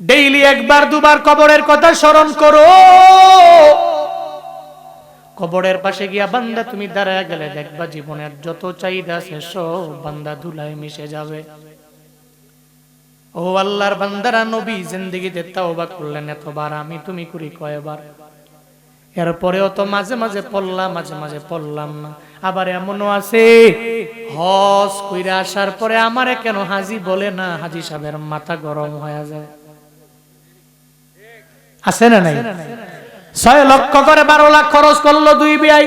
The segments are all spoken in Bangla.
ডেইলি একবার, দুবার কবরের কথা স্মরণ করো। কবরের পাশে গিয়া বান্দা তুমি দাঁড়ায় গেলে দেখবা জীবনের যত চাহিদা আছে সব বান্দা ধুলায় মিশে যাবে। ও আল্লাহর বান্দারা, নবী জিন্দিগিতে তাওবা করলেন এতবার, আমি তুমি করি কয়বার। এরপরেও তো মাঝে মাঝে পড়লাম, মাঝে মাঝে পড়লাম না। আবার এমনও আছে, হজ কইরা আসার পরে আমারে কেন হাজি বলে না? হাজি সাহেবের মাথা গরম হয়ে যায়। আছে না নাই? ছয় লক্ষ করে বারো লাখ খরচ করল দুই বিয়াই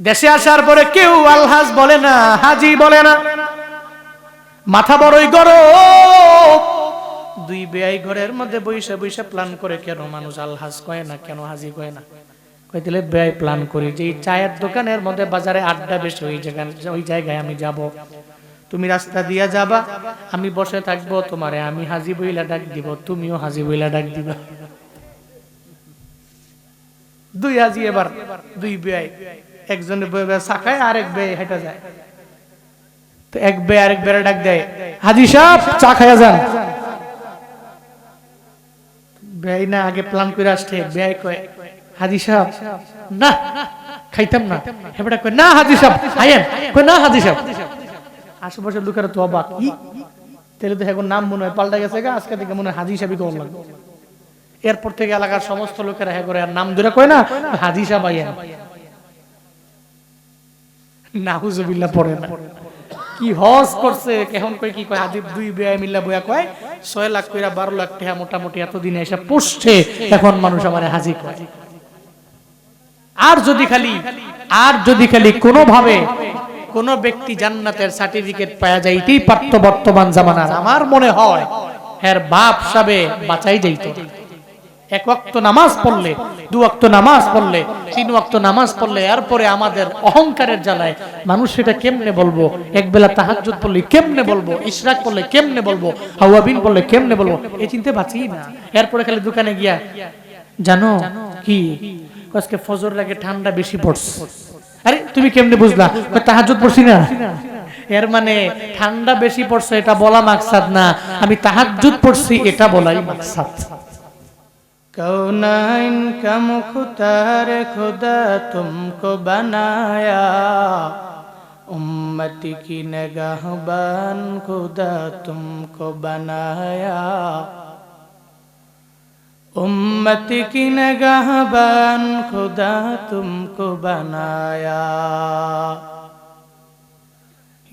দেশে আসার পরে কেউ আলহাজ বলে না, হাজি বলে না। মাথা বড়ই গরম। দুই বেয়াই ঘরের মধ্যে বৈশা বৈশা প্ল্যান করে কেন মানুষ আলহাজ কয় না, কেন হাজি কয় না? কইতেলে ব্যয় প্ল্যান করি যে চায়ের দোকানের মধ্যে বাজারে আড্ডা বেশি, ওই জায়গায় ওই জায়গায় আমি যাব। তুমি রাস্তা দিয়া যাবা, আমি বসে থাকব তোমারে, আমি হাজি বইলা ডাক দিব, তুমিও হাজি বইলা ডাক দিবা। দুই হাজি এবার, দুই বেয়াই, একজনে শাখায় আরেক বেয়ে হেঁটে যায়। তো এক বে আরেক বেড়ে ডাক দেয়, হাজি সাহেব, চা খাইয়া যান। বেয়াই না আগে প্ল্যান করে আসছে, বেয়াই কয়, হাজি সাহেব, না, খাইতাম না। হেবড়া কয়, না, হাজি সাহেব আইয়েন কয়, না, হাজি সাহেব। আশেপাশের লোকেরা তো অবাক। ই, তাহলে তো এখন নাম মনে হয় পাল্টা গেছে আজকে থেকে মনে হয় হাজি সাহেবই কম লাগবে। এরপর থেকে এলাকার সমস্ত লোকেরা হ্যাঁ করে, আর নাম ধরে কয় না, হাজি সাহেব আইয়েন নাহুজুবিল্লাহ পড়ে না। কি হজ করছে কেমন কই কি কয় হাদিব দুই বেয়া মিল্লা বয়া কয়, ছয় লাখ কইরা বারো লাখ টাকা মোটামুটি এতদিনে এসে পুষছে, এখন মানুষ আমার হাজি কয়। আর যদি খালি, আর যদি খালি কোনোভাবে কোন ব্যক্তি জান্নাতের সার্টিফিকেট পাওয়া যাইতেই পারত বর্তমান জামানার। আমার মনে হয় এর বাপ সাবে বাঁচাই যাইতো। এক ওয়াক্ত নামাজ পড়লে দু ওয়াক্ত নামাজ পড়লে তিন ওয়াক্ত নামাজ পড়লে এরপরে আমাদের অহংকারের জ্বালায় মানুষ সেটা কেমনে বলব? এক বেলা তাহাজ্জুদ পড়লে কেমনে বলব? ইশরাক পড়লে কেমনে বলব? হাওয়াবিন পড়লে কেমনে বলব? এই চিন্তা বাঁচি না। এরপরে খালি দোকানে গিয়া জানো কি? আজকে ফজর লাগে ঠান্ডা বেশি পড়ছে। আরে তুমি কেমনে বুঝলা? তাহাজুদ পড়ছি না? এর মানে ঠান্ডা বেশি পড়ছে এটা বলা মাকসাদ না। আমি তাহাজুদ পড়ছি এটা বলাই মাকসাদ। কৌনাইন কা মুখতার খুদা তুমকো বানায়া। উম্মতি কি নগাহবান খুদা তুমকো বানায়া। उम्मत की नगाहबान खुदा तुमको बनाया।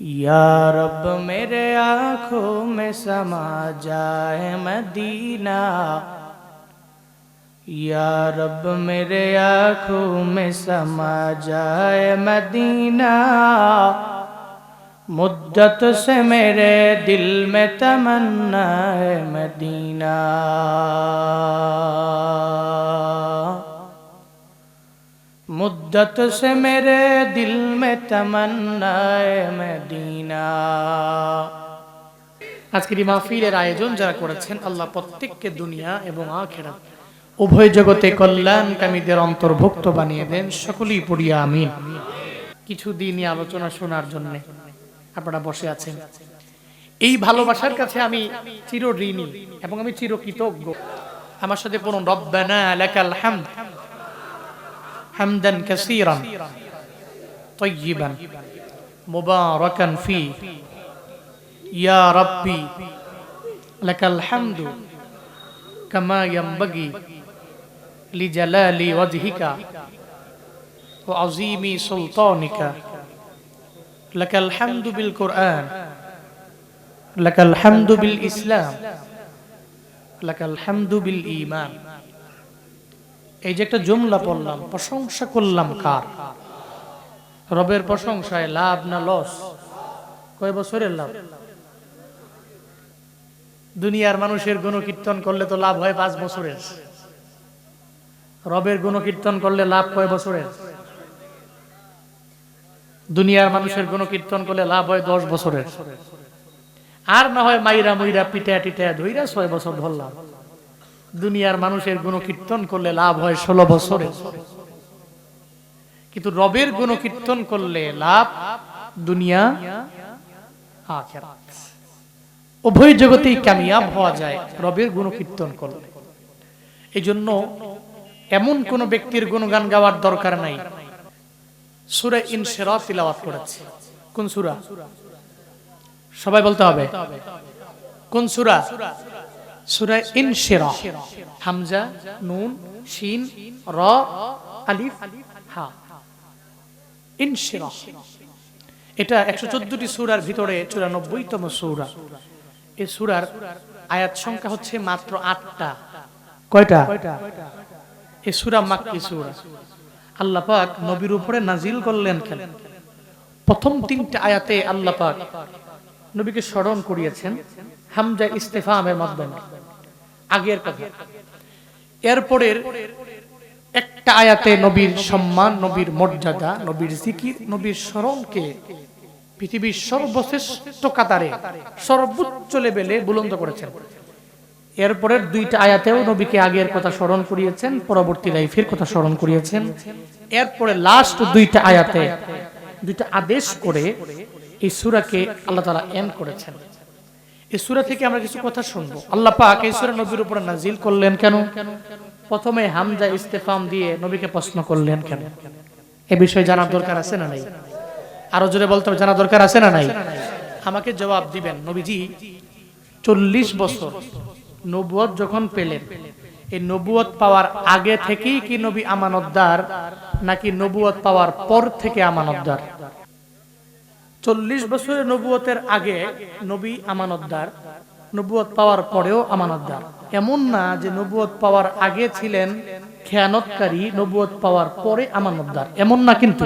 या रब मेरे आँखों में समा जाए मदीना। या रब मेरे आँखों में समा जाए मदीना। मुद्दत से मेरे दिल में तमन्ना है मदीना मुद्दत से मेरे दिल में तमन्ना है मदीना আজকের এই মাহফিলের আয়োজন যারা করেছেন আল্লাহ প্রত্যেককে দুনিয়া এবং আখেরাত উভয় জগতে কল্যাণকামীদের অন্তর্ভুক্ত বানিয়ে দেন সকলেই পড়িয়া আমিন কিছু দিনই আলোচনা শোনার জন্য আপনারা বসে আছেন। এই ভালোবাসার কাছে আমি চির ঋণী এবং আমি চির কৃতজ্ঞ আমার সাথে পড়ুন, রব্বানা লাকাল হামদ হামদান কাসীরান তাইয়িবান মুবারাকান ফি। ইয়া রাব্বি লাকাল হামদু কামা ইয়ামবাগি লিজালালি ওয়াজহিকা ওয়া আযীমি সুলতানিকা لك الحمد بالقرآن لك الحمد بالإسلام لك الحمد بالإيمان এই যে একটা জুমলা পড়লাম প্রশংসা করলাম কার রবের প্রশংসায় লাভ না লস কয় বছরের লাভ দুনিয়ার মানুষের গুণকীর্তন করলে তো লাভ হয় পাঁচ বছরের রবের গুণকীর্তন করলে লাভ কয় বছরের দুনিয়ার মানুষের গুণকীর্তন করলে লাভ হয় দশ বছরের। আর না হয় মাইরা মুইরা পিটা টিটা ধইরা ছয় বছর ধরলাম। দুনিয়ার মানুষের গুণকীর্তন করলে লাভ হয় ষোলো বছরের কিন্তু রবের গুণকীর্তন করলে লাভ দুনিয়া উভয় জগতেই কামিয়াব হওয়া যায় রবের গুণকীর্তন করলে। এই জন্য এমন কোন ব্যক্তির গুণগান গাওয়ার দরকার নাই। সুরা ইনশেরা তিলাওয়াত করেছে। কোন সুরা? সবাই বলতে হবে। কোন সুরা? সুরা ইনশেরা হামজা, নুন, শিন, র, আলিফ, হা। ইনশেরা এটা একশো চোদ্দটি সুরার ভিতরে চুরানব্বইতম সুরা। এই সুরার আয়াত সংখ্যা হচ্ছে মাত্র আটটা। কয়টা? এই সুরা মাক্কি সুরা। আল্লাহ পাক নবীর উপরে নাজিল করলেন কেন? প্রথম তিনটে আয়াতে আল্লাহ পাক নবীকে স্মরণ করিয়েছেন হামজা ইস্তেফামের মাধ্যমে। আগের কথা। এরপরের একটা আয়াতে নবীর সম্মান, নবীর মর্যাদা, নবীর জিকির, নবীর স্মরণকে পৃথিবীর সর্বশ্রেষ্ঠ কাতারে, সর্বোচ্চ লেভেলে বুলন্দ করেছেন। এরপরের দুইটা আয়াতেও নবীকে আগের কথা স্মরণ করিয়েছেন, পরবর্তী লাইফের কথা স্মরণ করিয়েছেন। এরপরে লাস্ট দুইটা আয়াতে দুইটা আদেশ করে এই সুরাকে আল্লাহ তালা এন্ড করেছেন। এই সুরা থেকে আমরা কিছু কথা শুনব। আল্লাহ পাক এই সুরা নবীর উপরে নাজিল করলেন কেন? প্রথমে হামজা ইস্তেফাম দিয়ে নবীকে প্রশ্ন করলেন কেন? এ বিষয়ে জানার দরকার আছে না নাই? আরও জোরে বলতে জানা দরকার আছে না নাই? আমাকে জবাব দিবেন, নবীজি, চল্লিশ বছর নবুয়ত যখন পেলেন, এই নবুয়ত পাওয়ার আগে থেকেই কি নবী আমানতদার, নাকি নবুয়ত পাওয়ার পর থেকে আমানতদার? চল্লিশ বছরের নবুয়তের আগে নবী আমানতদার নবুয়ত পাওয়ার পরেও আমানতদার। এমন না যে নবুয়ত পাওয়ার আগে ছিলেন খেয়ানতকারী নবুয়ত পাওয়ার পরে আমানতদার। এমন না কিন্তু।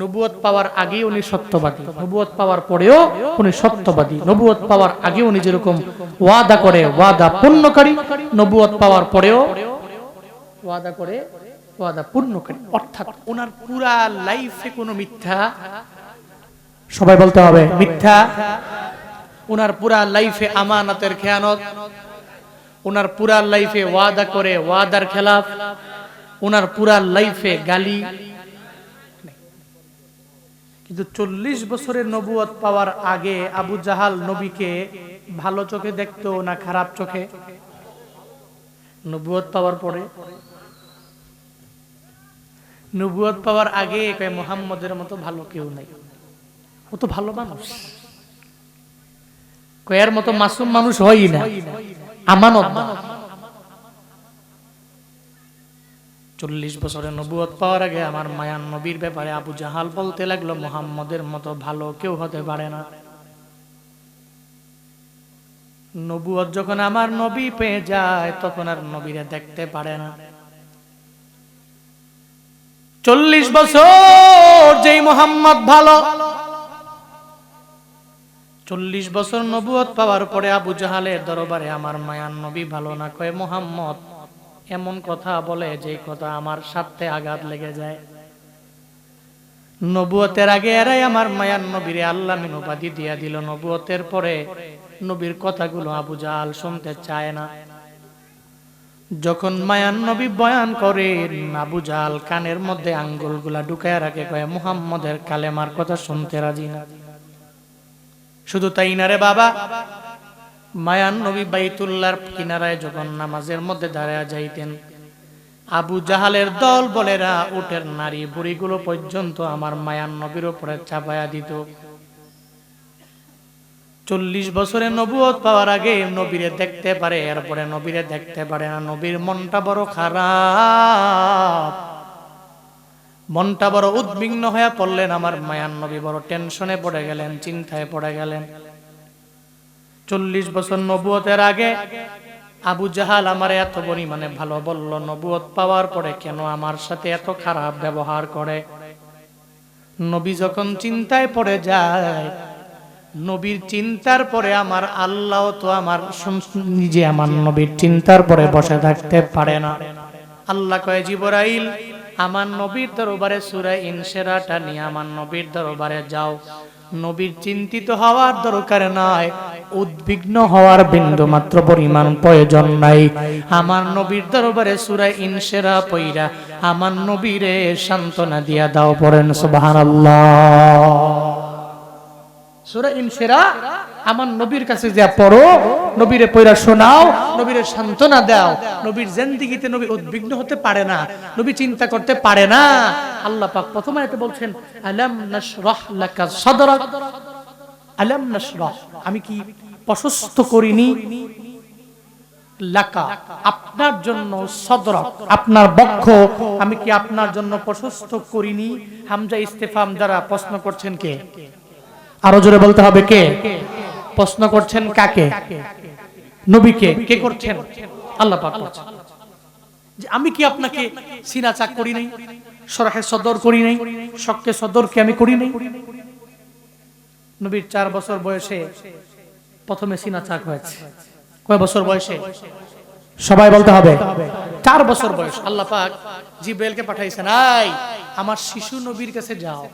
নবুয়ত পাওয়ার আগে উনি সত্যবাদী। নবুয়ত পাওয়ার পরেও উনি সত্যবাদী। নবুয়ত পাওয়ার আগে উনি যেরকম ওয়াদা করে, ওয়াদা পূর্ণকারী নবুয়ত পাওয়ার পরেও ওয়াদা করে, ওয়াদা পূর্ণকারী। অর্থাৎ ওনার পুরা লাইফে কোনো মিথ্যা, সবাই বলতে হবে, মিথ্যা ওনার পুরা লাইফে আমানতের খেয়ানত ওনার পুরা লাইফে ওয়াদা করে, ওয়াদার খেলাফ ওনার পুরা লাইফে গালি কিন্তু চল্লিশ বছরের নবুয়ত পাওয়ার আগে আবু জাহাল নবীকে ভালো চোখে দেখতো না খারাপ চোখে? নবুয়ত পাওয়ার পরে? নবুয়ত পাওয়ার আগে কয়, মোহাম্মদের মতো ভালো কেউ নাই। ও তো ভালো মানুষ। কয়ার মতো মাসুম মানুষ হয়ই না। আমানত না। চল্লিশ বছরের নবুয়ত পাওয়ার আগে আমার মায়ান নবীর ব্যাপারে আবু জাহাল বলতে লাগল, মোহাম্মদের মতো ভালো কেউ হতে পারে না। নবুয়ত যখন আমার নবী পেয়ে যায়, তখন আর নবীরে দেখতে পারে না। চল্লিশ বছর যেই মোহাম্মদ ভালো, চল্লিশ বছর নবুয়ত পাওয়ার পরে আবু জাহালের দরবারে আমার মায়ান নবী ভালো না। কয়ে, মোহাম্মদ এমন কথা বলে যে কথা আমার সাথে আঘাত লেগে যায়। নবুয়তের আগে এরাই আমার মায়ান নবীরে আল্লাহ মিন উপাধি দিয়া দিল। নবুয়তের পরে নবীর কথাগুলো আবু জাহাল শুনতে চায় না। যখন মায়ান নবী বয়ান করে আবু জাহাল কানের মধ্যে আঙ্গুলগুলা ঢুকায় রাখে, কয়ে, মুহাম্মদের কালেমার কথা শুনতে রাজি না। শুধু তাই না রে বাবা? মায়ান নবী বাইতুল্লাহর কিনারায় যখন নামাজের মধ্যে দাঁড়ায় যাইতেন, আবু জাহালের দল বলেরা, উটের নারী বুড়িগুলো পর্যন্ত আমার মায়ান নবীর উপরে চাপায়া দিত। চল্লিশ বছরে নবুয়ত পাওয়ার আগে নবীরে দেখতে পারে, এরপরে নবীরে দেখতে পারে না। নবীর মনটা বড় খারাপ। মনটা বড় উদ্বিগ্ন হয়ে পড়লেন। আমার মায়ান নবী বড় টেনশনে পড়ে গেলেন, চিন্তায় পড়ে গেলেন। চল্লিশ বছর নবুয়তের আগে আবু জাহাল আমার এত পরিমাণে ভালো বলল, নবুয়ত পাওয়ার পরে কেন আমার সাথে এত খারাপ ব্যবহার করে? নবী যখন চিন্তায় পড়ে যায়, নবীর চিন্তার পরে আমার আল্লাহ তো আমার নিজে আমার নবীর চিন্তার পরে বসে থাকতে পারে না। আল্লাহ কয়, জিবরাইল, আমার নবীর দরবারে সুরা ইনসেরাটা নিয়ে আমার নবীর দরবারে যাও। নবীর চিন্তিত হওয়ার দরকার নাই। উদ্বিগ্ন হওয়ার বিন্দু মাত্র পরিমাণ প্রয়োজন নাই। আমার নবীর দরবারে সুরা ইনসেরা পইরা আমার নবীরে সান্ত্বনা দিয়া দাও পড়েন, সুবহানাল্লাহ। সূরা আমার নবীর কাছে যা পড়ো, নবীরে পয়রা শোনাও, নবীরে সান্ত্বনা দাও। নবীর জিন্দেগিতে নবী উদ্বিগ্ন হতে পারে না, নবী চিন্তা করতে পারে না। আল্লাহ পাক বলছেন, আলাম নাশরাহ লাকা সাদরাক? আলাম নাশরাহ, আমি কি প্রশস্ত করিনি? লাকা, আপনার জন্য সদরক, আপনার বক্ষ, আমি কি আপনার জন্য প্রশস্ত করিনি? হামজা ইস্তেফাম দ্বারা প্রশ্ন করছেন কে? আরও জোরে বলতে হবে কে? প্রশ্ন করছেন কাকে? নবীকে। কে করছেন? আল্লাহ পাক করছেন। যে আমি কি আপনাকে সিনা চাক করি নাই? সরাহে সদর করি নাই? শক্কে সদর কি আমি করি নাই? নবীর চার বছর বয়সে প্রথমে সিনা চাক হয়েছে। কয় বছর বয়সে? সবাই বলতে হবে। চার বছর বয়স। আল্লাহ পাক জিব্রাইলকে পাঠাইছেন আই আমার শিশু নবীর কাছে যাও।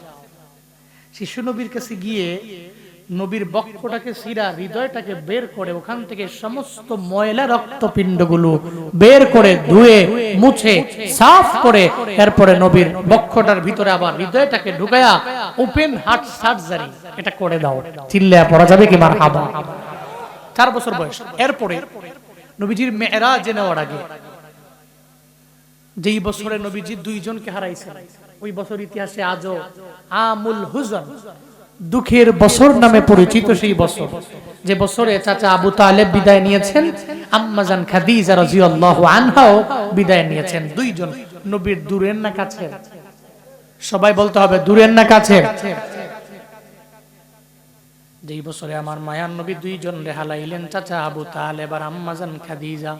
শিশু নবীর কাছে গিয়ে নবীর বক্ষটাকে সিরা হৃদয়টাকে বের করে ওখান থেকে সমস্ত ময়লা রক্তপিণ্ডগুলো বের করে ধুয়ে, মুছে, সাফ করে এরপরে নবীর বক্ষটার ভিতরে আবার হৃদয়টাকে ঢুকায়া ওপেন হার্ট সার্জারি এটা করে দাও। চিল্লা পড়া যাবে কি মার হাবা চার বছর বয়স। এরপরে নবীজির মেয়েরাজে নেওয়ার আগে যেই বছরে নবীজি দুইজনকে হারাইছেন ওই বছর ইতিহাসে আজও আমুল হুজন, দুঃখের বছর নামে পরিচিত সেই বছর। যে বছরে চাচা আবু তালেব বিদায় নিয়েছেন আম্মাজান খাদিজা রাদিয়াল্লাহু আনহাও বিদায় নিয়েছেন। দুইজন নবীর দূরের না কাছে সবাই বলতে হবে দূরের না কাছে যেই বছরে আমার মায়ার নবী দুইজন রে হালাইলেন চাচা আবু তালেব আর আম্মাজান খাদিজা।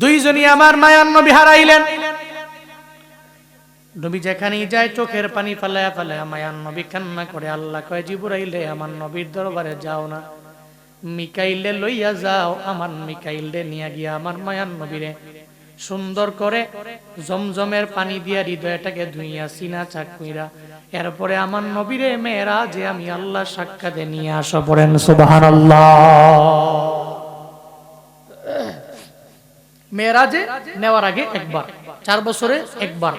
দুইজনই আমার মায়ার নবী হারাইলেন। নবী যেখানেই যায়, চোখের পানি ফালায়া ফালায়া মায়ার নবী কান্না করে, আল্লাহ কয়, জিবুরাইলে, আমার নবীর দরবারে যাও না। মিকাইলে লইয়া যাও, আমার মিকাইলে নিয়ে গিয়া আমার মায়ার নবীরে। সুন্দর করে জমজমের পানি দিয়া হৃদয়টাকে ধুইয়া, সিনা চাকুইরা এরপরে আমার নবীরে মেয়েরা যে আমি আল্লাহ সাক্ষাতে নিয়ে আসা পড়েন, সুবহানাল্লাহ। মেয়েরাজে নেওয়ার আগে একবার, চার বছরে একবার।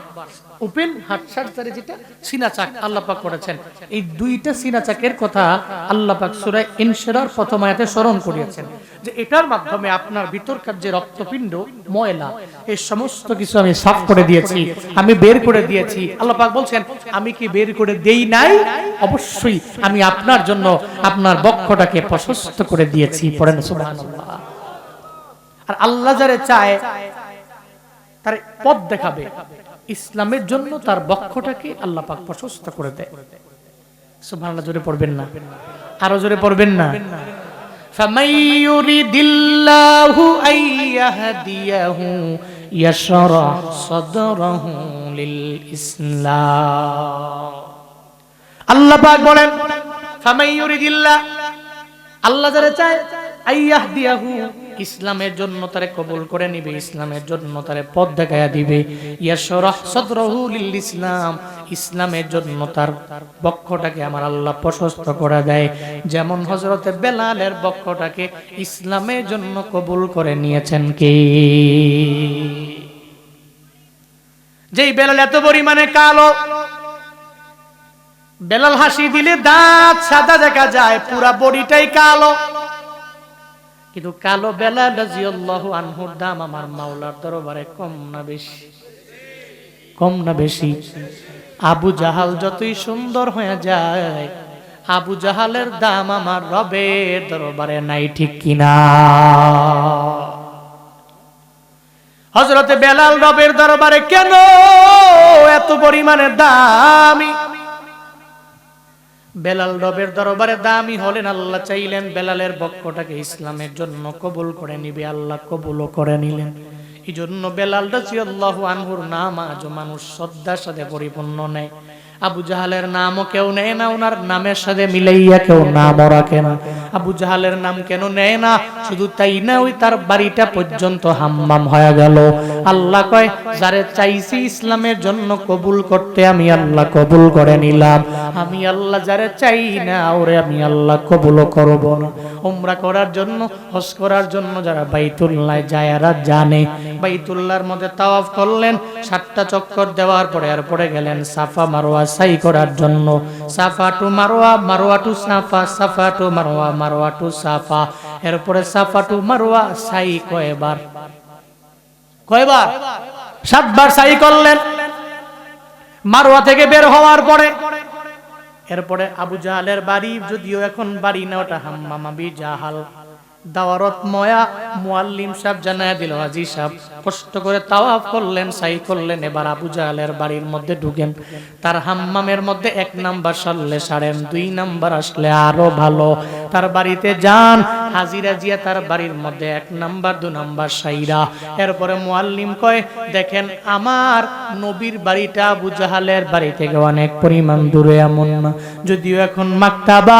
ওপেন হার্ট সার্জারি যেটা সিনা চাক আল্লাহ করেছেন। এই দুইটা সিনা চাকের কথা আল্লাহ পাক সূরা ইনশিরার প্রথম আয়াতে স্মরণ করিয়েছেন যে এটার মাধ্যমে আপনার ভিতরকার যে রক্তপিণ্ড, ময়লা এই সমস্ত কিছু আমি সাফ করে দিয়েছি, আমি বের করে দিয়েছি। আল্লাহ পাক বলছেন, আমি কি বের করে দেই নাই? অবশ্যই আমি আপনার জন্য আপনার বক্ষটাকে প্রশস্ত করে দিয়েছি, পড়েন সুবহানাল্লাহ। আর আল্লাহ যারে চায় তার পথ দেখাবে ইসলামের জন্য তার বক্ষটাকে আল্লাহ পাক প্রশস্ত করে দেয় সুবহানাল্লাহ জোরে পড়বেন না আরো জোরে পড়বেন না فمن يريد الله أن يهديه يشرح صدره للإسلام আল্লাহ পাক বলেন ফামাই ইউরিদিল্লাহ আল্লাহ যারা চায় আইয়াহ দিয়াহু ইসলামের জন্য তারে কবুল করে নিবে, ইসলামের জন্য তারে পথ দেখায়া দিবে। ইয়াশরাহ সাদরাহু লিল ইসলাম ইসলামের জন্য তার বক্ষটাকে আমার আল্লাহ প্রশস্ত করে দেয়। যেমন হযরতে বেলালের বক্ষটাকে ইসলামের জন্য কবুল করে নিয়েছেন কে? যেই বেলাল এত পরিমাণে কালো, বেলাল হাসি দিলে দাঁত সাদা দেখা যায়, পুরা বডিটাই কালো। কিন্তু কালো বেলা রাজিয়াল্লাহু আনহুর দাম আমার মাওলার দরবারে কম না বেশি। কম না বেশি। আবু জাহাল যতই সুন্দর হয়ে যায়, আবু জাহালের দাম আমার রবের দরবারে নাই, ঠিক কিনা? হজরতে বেলাল রবের দরবারে কেন এত পরিমাণে দামি? বেলাল রবের দরবারে দামি হলেন, আল্লাহ চাইলেন বেলালের বক্ষটাকে ইসলামের জন্য কবুল করে নিবে, আল্লাহ কবুলও করে নিলেন। এই জন্য বেলাল রাজি আল্লাহ আনহুর নাম আজ মানুষ শ্রদ্ধার সাথে পরিপূর্ণ নেয়। আবু জাহালের নামও কেউ নেয় না, ওনার নামের সাথে মিলাইয়া কেউ নামও রাখে না। আবু জাহালের নাম কেন নেয় না? শুধু তাই না, ওই তার বাড়িটা পর্যন্ত হাম্মাম হয়ে গেল। আল্লাহ কয়, যারে চাইছি ইসলামের জন্য কবুল করতে, আমি আল্লাহ কবুল করে নিলাম। আমি আল্লাহ যারে চাই না, ওরে আমি আল্লাহ কবুল করব না। উমরা করার জন্য, হজ করার জন্য যারা বাইতুল্লাহ যায়, এরা জানে। বাইতুল্লাহর মধ্যে তাওয়াফ করলেন, সাতটা চক্কর দেওয়ার পরে এরপরে গেলেন সাফা মারোয়া সাই করার জন্য। Safa to Marwah Marwah to Safa Safa to Marwah Marwah to Safa, এরপরে সাফা টু মারোয়া সাই কয়বার? কয়বার? সাতবার সাই করলেন। মারোয়া থেকে বের হওয়ার পরে। এরপরে আবু জাহালের বাড়ি, যদিও এখন বাড়ি না, ওটা হাম্মাম আবি জাহাল। দাওয়ারত ময়া মুয়াল্লিম সাহেব জানায় দিল, হাজি সাহেব। কষ্ট করে তাওয়াফ করলেন, সাই করলেন, এবার আবু জাহালের বাড়ির মধ্যে ঢুকেন। তার হাম্মামের মধ্যে এক নাম্বার সারলে সারেন, দুই নাম্বার আসলে আরও ভালো। তার বাড়িতে যান, হাজিরা জিয়া তার বাড়ির মধ্যে এক নাম্বার, দু নাম্বার সাইরা। এরপরে মুয়াল্লিম কয়, দেখেন, আমার নবীর বাড়িটা আবু জাহালের বাড়ি থেকে অনেক পরিমাণ দূরে, এমন না। যদিও এখন মাক্তাবা,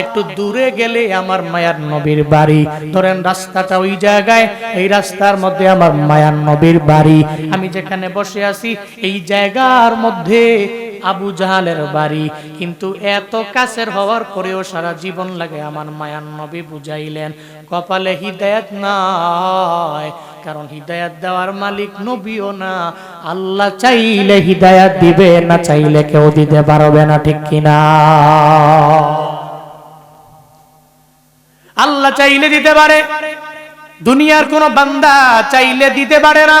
একটু দূরে গেলে আমার মায়ার নবীর বাড়ি। ধরেন রাস্তাটা ওই জায়গায়, এই রাস্তার মধ্যে আমার মায়ার নবীর বাড়ি। আমি যেখানে বসে আছি, এই জায়গার মধ্যে আবু জাহালের বাড়ি। কিন্তু এত কাছের হওয়ার পরেও সারা জীবন লাগে আমার মায়ার নবী বুঝাইলেন। কপালে হিদায়াত নাই, কারণ হিদায়াত দেওয়ার মালিক নবীও না। আল্লাহ চাইলে হিদায়াত দিবে, না চাইলে কেউ দিতে পারবে না, ঠিক কিনা? আল্লাহ চাইলে দিতে পারে। দুনিয়ার কোন বান্দা চাইলে দিতে পারে না।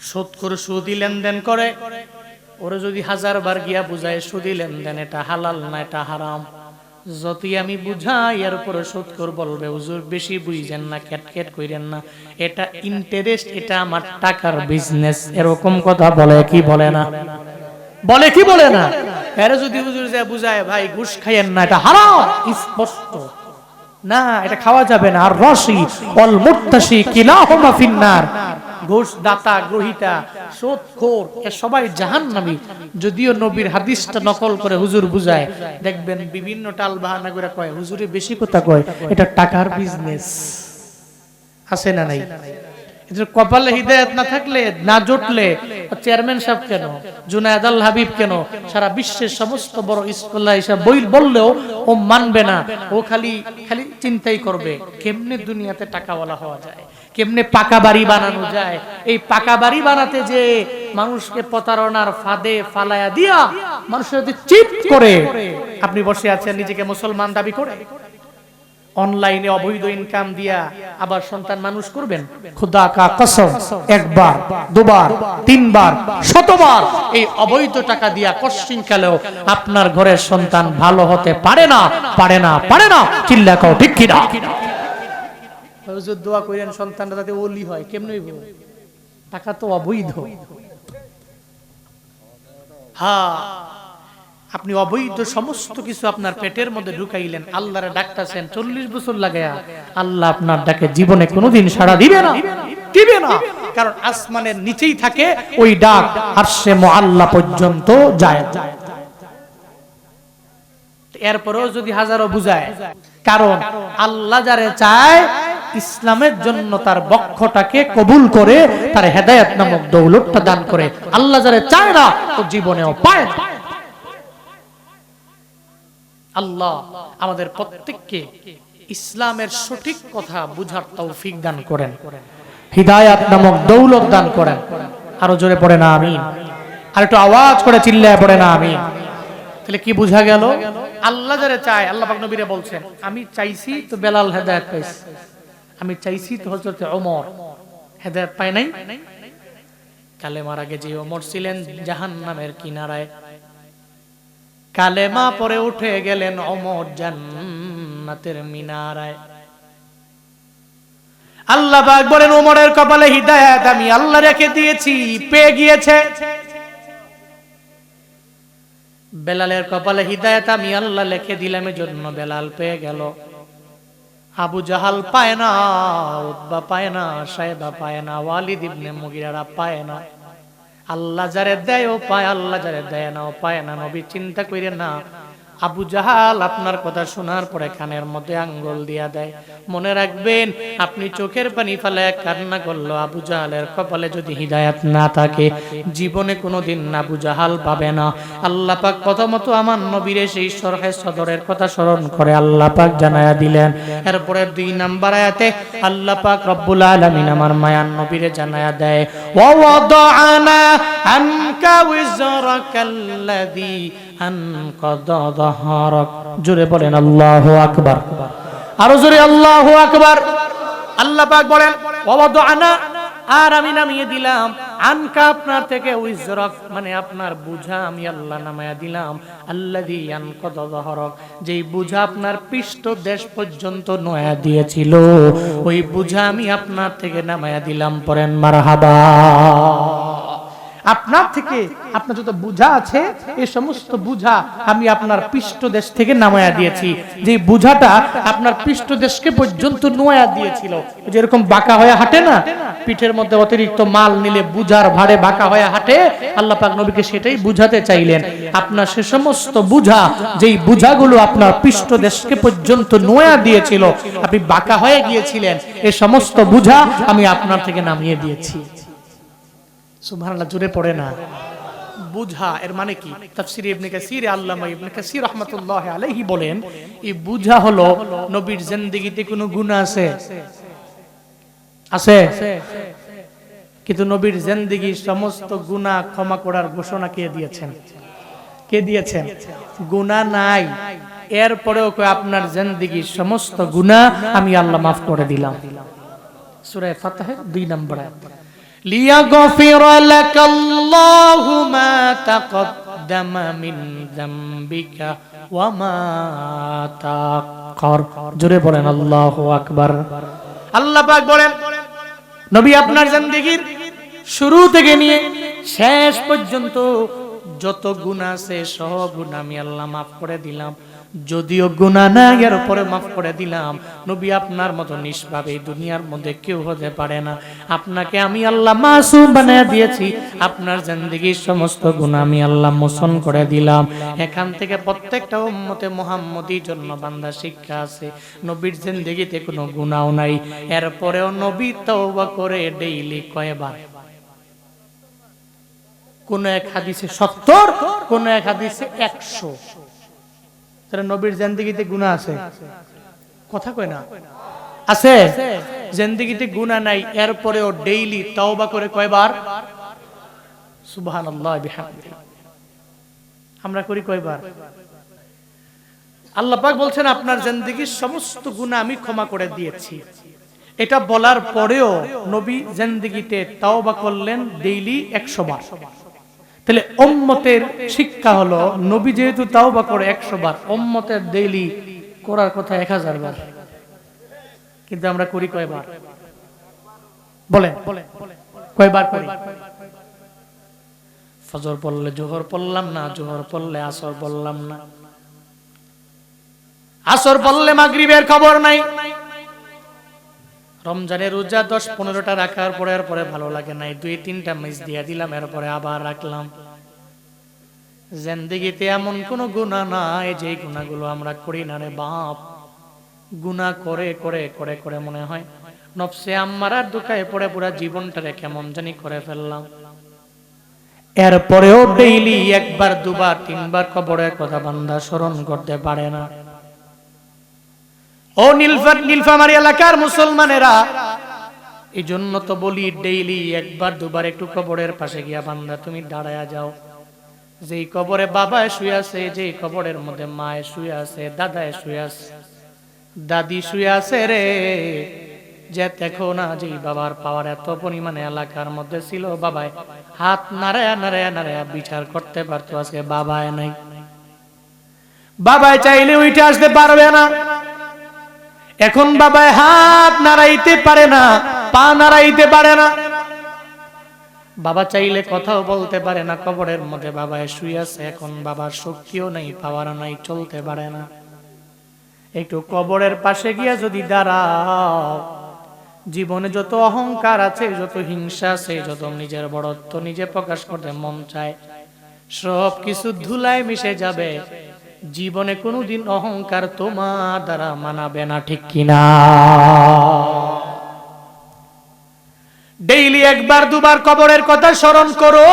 সুদ করে সুদি লেনদেন করে। ওরা যদি হাজার বার গিয়া বুঝায়, সুদি লেনদেন এটা হালাল না, এটা হারাম। যতই আমি বুঝাই, এর উপরে সুদ কর বলবে, হুজুর, বেশি বুঝছেন না ক্যাটকেট কইরেন না। এটা ইন্টারেস্ট এটা আমার টাকার বিজনেস এরকম কথা বলে, কি বলে না? বলে কি বলে না? এর যদি হুজুর যা বুঝায়, ভাই, ঘুষ খাইয়েন না, এটা হারাম। স্পষ্ট। না, এটা খাওয়া যাবে না। আর রসি অল মুত্তাসি কিলাহুমা ফিন্নার। ঘুষ দাতা গ্রহিতা সুদখোর এ সবাই জাহান্নামী। যদিও নবীর হাদিসটা নকল করে হুজুর বুঝায়। দেখবেন বিভিন্ন টাল বাহানা করে কয়, হুজুরে বেশি কথা কয়, এটা টাকার বিজনেস আছে না নাই? কপালে না থাকলে, না জুটলে চেয়ারম্যান সাহেব কেন? জুনায়দ আল হাবিব কেন? সারা বিশ্বের সমস্ত বড় ইসকুল্লাহ হিসাব বই বললেও ও মানবে না। ও খালি খালি চিন্তাই করবে, কেমনে দুনিয়াতে টাকাওয়ালা হওয়া যায়, কেমনে পাকা বাড়ি বানানো যায়। এই পাকা বাড়ি বানাতে যে মানুষকে প্রতারণার ফাঁদে ফালায়া দিয়া, মানুষের যদি চিপ করে, আপনি বসে আছেন নিজেকে মুসলমান দাবি করে। অনলাইনে অবৈধ ইনকাম দিয়া আবার সন্তান মানুষ করবেন? খুদা কা কসম, একবার, দুবার, তিনবার, শতবার এই অবৈধ টাকা দিয়া কশ্চিন কালেও আপনার ঘরের সন্তান ভালো হতে পারে না পারে না পারে না। চিল্লা কও, ঠিক কিনা? হুজুর দোয়া কইরেন সন্তানটা যাতে ওলি হয়, কেমনে হইব? টাকা তো অবৈধ। হ্যাঁ আপনি অবৈধ সমস্ত কিছু আপনার পেটের মধ্যে ঢুকাইলেন, আল্লাহরে ডাকতেছেন, চল্লিশ বছর লাগায়া আল্লাহ আপনার ডাকে জীবনে কোনোদিন সাড়া দিবে না। দিবে না। কারণ আসমানের নিচেই থাকে, ওই ডাক আর সে আল্লাহ পর্যন্ত যায়। এরপরেও যদি হাজারো বুঝায়, কারণ আল্লাহ যারে চায়, ইসলামের জন্য তার বক্ষটাকে কবুল করে, তার হেদায়ত নামক দৌলতটা দান করে। আল্লাহ যারে চায় না তো জীবনেও পায় না। আল্লাহ আমাদের প্রত্যেককে ইসলামের সঠিক কথা বুঝার তৌফিক দান করেন। হিদায়াত নামক দৌলত দান করেন। আরও জোরে পড়ে না আমিন। আর একটু আওয়াজ করে চিল্লায় পড়ে না আমিন। তাহলে কি বুঝা গেল? আল্লাহ যারা চায়, আল্লাহ পাক নবীরে বলছেন, আমি চাইছি তো বেলাল হেদায়েত পাইছি। আমি চাইছি তো হযরত ওমর হেদায়েত পায় নাই। কালেমার আগে যে ওমর ছিলেন জাহান্নামের কিনারায় কালেমা পরে উঠে গেলেন অমর জান্নাতের মিনারায়। আল্লাহ পাক বলেন, ওমরের কপালে হিদায়াত আমি আল্লাহ রেখে দিয়েছি, পেয়ে গিয়েছে। বেলালের কপালে হিদায়াত আমি আল্লাহ লিখে দিলাম জন্য বেলাল পেয়ে গেল। আবু জাহাল পায় না উদ্বা পায় না সাহেবা পায় না, ওয়ালিদ ইবনে মুগিরারা পায় না। আল্লাহ যারে দেয় পায় আল্লাহ যারে দেয় না পায় না নবী চিন্তা কইরে না। আবু জাহাল আপনার কথা শোনার পরে কানের মধ্যে আঙ্গুল দিয়া দেয়। মনে রাখবেন, আপনি চোখের পানি ফেলে কান্না করল আবু জাহালের কপালে যদি হিদায়াত না থাকে, জীবনে কোনোদিন আবু জাহাল পাবে না। আল্লাহ পাক প্রথমত আমার নবীরে সেই সরহে সদরের কথা স্মরণ করে আল্লাহ পাক জানায়া দিলেন। এরপরে দুই নাম্বার আয়াতে আল্লাহ পাক রব্বুল আলামিন আমার মায়ার নবীরে জানায়া দেয়, ওয়া ওয়াদানা আনকা উযরাকাল্লাযী যাহরাক জোরে বলেন আল্লাহ আকবার। আরও জোরে আল্লাহ আকবার। আল্লাহ পাক বলেন ওয়াদানা আর আমি নামিয়ে দিলাম। আনকা আপনার থেকে উইজরক মানে আপনার বুঝা আমি আল্লাহ নামায়া দিলাম। আল্লাদি আনকদ দহরক যেই বুঝা আপনার পৃষ্ঠ দেশ পর্যন্ত নয়া দিয়েছিল, ওই বুঝা আমি আপনার থেকে নামায়া দিলাম। পরেন মারহাবা। আপনার থেকে আপনার যত বুঝা আছে এই সমস্ত বুঝা আমি আপনার পৃষ্ঠ দেশ থেকে নামায়া দিয়েছি। যে বুঝাটা আপনার পৃষ্ঠ দেশকে পর্যন্ত নোয়া দিয়েছিল। যেরকম বাঁকা হয়ে হাঁটে না? পিঠের মধ্যে অতিরিক্ত মাল নিলে বুঝার ভারে বাঁকা হয়ে হাঁটে। আল্লাহ পাক নবীকে সেটাই বুঝাতে চাইলেন। আপনার সে সমস্ত বুঝা, যেই বুঝাগুলো আপনার পৃষ্ঠ দেশকে পর্যন্ত নোয়া দিয়েছিল, আপনি বাঁকা হয়ে গিয়েছিলেন। এই সমস্ত বুঝা আমি আপনার থেকে নামিয়ে দিয়েছি। সুবহানাল্লাহ জুড়ে পড়ে না। বুঝা, এর মানে কি? তাফসির ইবনে কাসির, আল্লামা ইবনে কাসির রাহমাতুল্লাহ আলাইহি বলেন, এই বুঝা হলো নবীর জিন্দেগিতে কোনো আছে? আছে। কিন্তু নবীর জিন্দেগির সমস্ত গুনাহ ক্ষমা করার ঘোষণা কে দিয়েছেন? কে দিয়েছেন? গুনাহ নাই। এরপরেও আপনার জিন্দেগির সমস্ত গুনাহ আমি আল্লাহ মাফ করে দিলাম। সূরা ফাতহে 2 নম্বর আয়াত। ليغفر لك الله ما تقدم من ذنبك وما تأخر জোরে বলেন আল্লাহু আকবার আল্লাহ পাক বলেন নবী আপনার জিন্দেগীর শুরু থেকে নিয়ে শেষ পর্যন্ত যত গুনাহ আছে সব গুনাহ আমি আল্লাহ মাফ করে দিলাম যদিও গুণা না এর উপরে মাফ করে দিলাম। নবী আপনার মতো নিষ্পাপ এই দুনিয়ার মধ্যে কেউ হতে পারে না। আপনাকে আমি আল্লাহ মাসুম বানিয়ে দিয়েছি। আপনার জিন্দগির সমস্ত গুণা আমি আল্লাহ মোচন করে দিলাম। এখান থেকে প্রত্যেকটা উম্মতে মোহাম্মদীর জন্য বান্দা শিক্ষা আছে। নবীর জিন্দগিতে কোনো গুণাও নাই। এরপরেও নবী তওবা করে ডেইলি কয়বার? কোন এক হাদিসে সত্তর, কোন এক হাদিসে একশো। তাহলে নবীর জেন্দিগিতে গুণা আছে। কথা কয় না? আছে? জেন্দিগিতে গুণা নাই, এরপরেও ডেইলি তওবা করে কয়বার? সুবহানাল্লাহ, বিহামদিহি। আমরা করি কয়বার? আল্লাহ পাক বলছেন, আপনার জিন্দেগির সমস্ত গুনাহ আমি ক্ষমা করে দিয়েছি। এটা বলার পরেও নবী জিন্দেগিতে তাওবা করলেন ডেইলি 100 বার। তাহলে উম্মতের শিক্ষা হলো, নবী যেহেতু তাওবা করে 100 বার, উম্মতের ডেইলি করার কথা 1000 বার। কিন্তু আমরা করি কয়বার? বলেন। কয়বার করি? ফজর পড়লে জোহর পড়লাম না, জোহর পড়লে আসর পড়লাম না। আসর পড়লে মাগরিবের খবর নাই। রমজানের রোজা দশ পনেরোটা রাখার পরে আর পরে ভালো লাগে নাই দুই, তিনটা মিস দিয়ে দিলাম এরপরে আবার রাখলাম। জেন্দিগিতে এমন কোন গুণা নাই যে গুণাগুলো আমরা করি না রে বাপ। গুণা করে করে করে করে মনে হয়, নফসে আম্মারার দুকায় পড়ে পুরা জীবনটারে কেমন জানি করে ফেললাম। এরপরেও ডেইলি একবার, দুবার, তিনবার কবরের কথা বান্দা স্মরণ করতে পারে না। ও নীলফাট নীলফামারি এলাকার মুসলমানেরা এই জন্য তো বলি ডেইলি একবার, দুবার একটু কবরের পাশে গিয়া বান্দা, তুমি দাঁড়ায়া যাও। যেই কবরে বাবায় শুয়ে আছে, যেই কবরের মধ্যে মায়ে শুয়ে আছে, দাদায় শুয়ে আছে, দাদি শুয়ে আছে রে। যে দেখো না যে বাবার পাওয়ার এত পরিমাণে এলাকার মধ্যে ছিল, বাবায় হাত নাড়ায়া নাড়ায়া নাড়ায়া বিচার করতে পারতো, আজকে বাবায় নাই। বাবায় চাইলে উঠে আসতে পারবে না। এখন বাবায় হাত নাড়াইতে পারে না, পা নাড়াইতে পারে না। বাবা চাইলে কথাও বলতে পারে না, কবরের মধ্যে বাবায় শুয়ে আছে, এখন বাবার শক্তিও নেই, পাওয়ার নাই, চলতে পারে না। একটু কবরের পাশে গিয়া যদি দাঁড়াও, জীবনে যত অহংকার আছে, যত হিংসা আছে, যত নিজের বড়ত্ব নিজে প্রকাশ করতে মন চায় সব কিছু ধুলায় মিশে যাবে। জীবনে কোনোদিন অহংকার তোমার দ্বারা মানাবে না, ঠিক কিনা? ডেইলি একবার, দুবার কবরের কথা স্মরণ করো।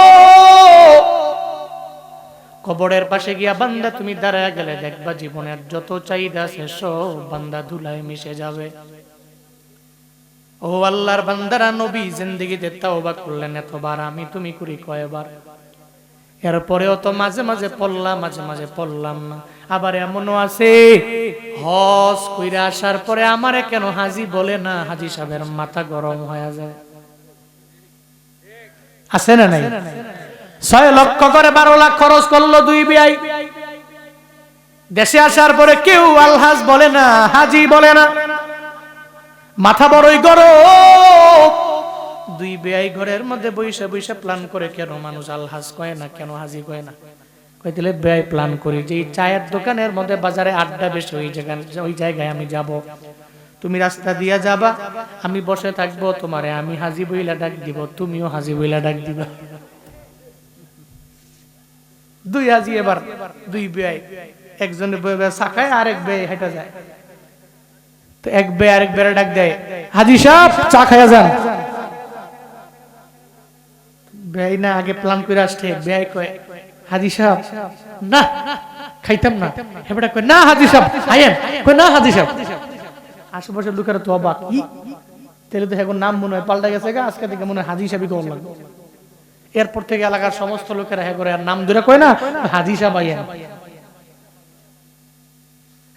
কবরের পাশে গিয়া বান্দা তুমি দাঁড়ায় গেলে দেখবা জীবনের যত চাহিদা আছে সব বান্দা ধুলায় মিশে যাবে। ও আল্লাহর বান্দারা, নবী জিন্দিগিতে তাওবা করলেন এতবার, আমি তুমি করি কয়বার? এরপরেও তো মাঝে মাঝে পড়লাম, মাঝে মাঝে পড়লাম না। আবার এমনও আছে, হজ কইরা আসার পরে আমারে কেন হাজি বলে না? হাজি সাহেবের মাথা গরম হয়ে যায়। আছে না নাই? ছয় লক্ষ করে বারো লাখ খরচ করল দুই বিয়াই দেশে আসার পরে কেউ আলহাজ বলে না, হাজি বলে না। মাথা বড়ই গরম। দুই বেয়াই ঘরের মধ্যে বৈশা বৈশা প্ল্যান করে কেন মানুষ আলহাজ কয় না, কেন হাজি কয় না? কই দিলে ব্যয় প্ল্যান করি যে এই চায়ের দোকানের মধ্যে বাজারে আড্ডা বেশি, ওই জায়গায় ওই জায়গায় আমি যাব। তুমি রাস্তা দিয়া যাবা, আমি বসে থাকব তোমারে, আমি হাজি বইলা ডাক দিব, তুমিও হাজি বইলা ডাক দিবা। দুই হাজি এবার, দুই বেয়াই। একজনে বয়ে বয়ে শাখায় আর এক বেয়ে হেঁটে যায়। তো এক বে আরেক বেড়ে ডাক দেয়, হাজি সাহেব, চা খাইয়া যান। বেআই না, আগে প্ল্যান করে আসছে বেআই কয়, হাজি সাহেব, না, খাইতাম না। হেবড়া কয়, না, হাজি সাহেব আইয়েন কয়, না, হাজি সাহেব। আশেপাশের লোকেরা তো অবাক তাহলে তো এখন নাম মনে হয় পাল্টা গেছে গা, আজকে থেকে মনে হয় হাজি সাহেবই কম লাগবে এরপর থেকে এলাকার সমস্ত লোকেরা হ্যাঁ করে, আর নাম ধরে কয় না, হাজি সাহেব আইয়েন।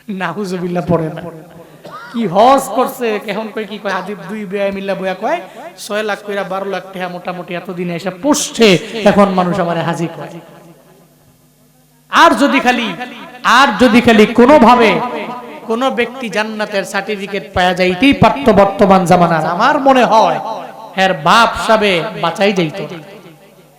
নাহুজুবিল্লাহ পড়ে না। কি হজ করছে? কেমন কই কি কয়? হাদিব দুই বেয়া মিল্লা বয়া কয়, ছয় লাখ কইরা বারো লাখ টাকা মোটামুটি এতদিনে এসে পুষছে, এখন মানুষ আমার হাজি কয়। আর যদি খালি, আর যদি খালি কোনো ভাবে কোন ব্যক্তি জান্নাতের সার্টিফিকেট পাওয়া যাইতেই পারত বর্তমান জামানার, আমার মনে হয় এর বাপ সাবে বাঁচাই যাইতো।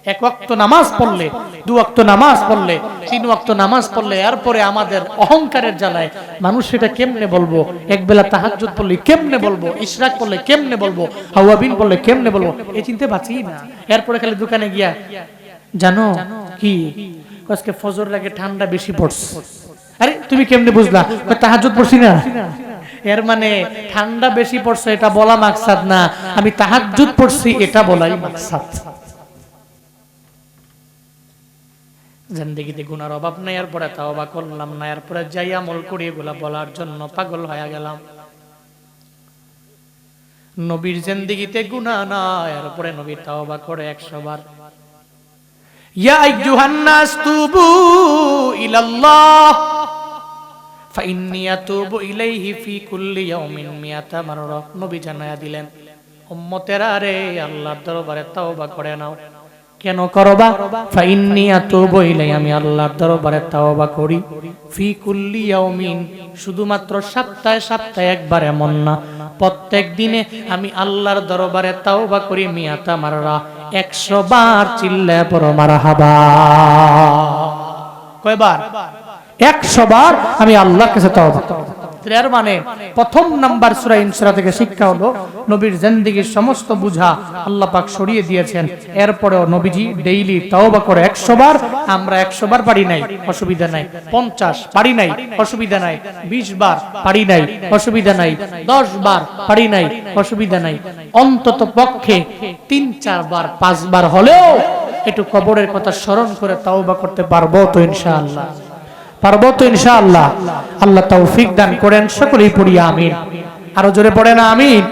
এক ওয়াক্ত নামাজ পড়লে, দু ওয়াক্ত নামাজ পড়লে, তিন ওয়াক্ত নামাজ পড়লে, এরপরে আমাদের অহংকারের জ্বালায় মানুষ সেটা কেমনে বলব? এক বেলা তাহাজ্জুদ পড়লে কেমনে বলব? ইশরাক পড়লে কেমনে বলব? হাওয়াবিন পড়লে কেমনে বলব? এই চিন্তা বাঁচি না। এরপরে খালি দোকানে গিয়া, জানো কি? আজকে ফজর লাগে, ঠান্ডা বেশি পড়ছে। আরে, তুমি কেমনে বুঝলা? তাহাজ্জুদ পড়ছি না? এর মানে ঠান্ডা বেশি পড়ছে, এটা বলা মাকসাদ না। আমি তাহাজ্জুদ পড়ছি, এটা বলাই মাকসাদ। জিন্দগিতে গুনার অভাব নাই এরপরে তাওবা করলাম না এরপরে যাই আমল করি, এগুলা বলার জন্য পাগল হয়ে গেলাম। নবীর জিন্দগিতে গুনাহ না এরপরে নবী করে 100 বার ইয়া আইয়ুহান তুবু ইলাল্লাহ ফাইন্নী আতুবু ইলাইহি ফি কুল্লি ইয়াউমিন মিয়াতা মাররা। নবী জানায়া দিলেন, উম্মতেরা রে, আল্লাহর দরবারে তাওবা করে নাও। কেন করবা ফাইন্নি আতুবু ইলাই আমি আল্লাহর দরবারে তাওবা করি। ফি কুল্লি ইয়াউমিন শুধুমাত্র সপ্তাহে সপ্তাহে একবার এমন না প্রত্যেক দিনে আমি আল্লাহর দরবারে তাওবা করি মিয়াতা মাররা 100 বার চিল্লায় পড়ো মারহাবা। কয়বার? একশো বার আমি আল্লাহর কাছে তাওবা এর মানে প্রথম নাম্বার সূরা ইনসুরা থেকে শিক্ষা হলো, নবীর জিন্দেগীর সমস্ত বুঝা আল্লাহ পাক সরিয়ে দিয়েছেন। এরপরেও নবীজি ডেইলি তাওবা করে 100 বার, আমরা 100 বার পারি নাই, অসুবিধা নাই। 50 পারি নাই, অসুবিধা নাই। 20 বার পারি নাই, অসুবিধা নাই। 10 বার পারি নাই, অসুবিধা নাই। অন্তত পক্ষে 3 4 বার 5 বার হলেও একটু কবরের কথা স্মরণ করে তাওবা করতে পারব তো ইনশাআল্লাহ। পারব তো ইনশাআল্লাহ। আল্লাহ তৌফিক দান করেন সকলেই পড়ি আমিন। আরও জোরে পড়েন আমিন।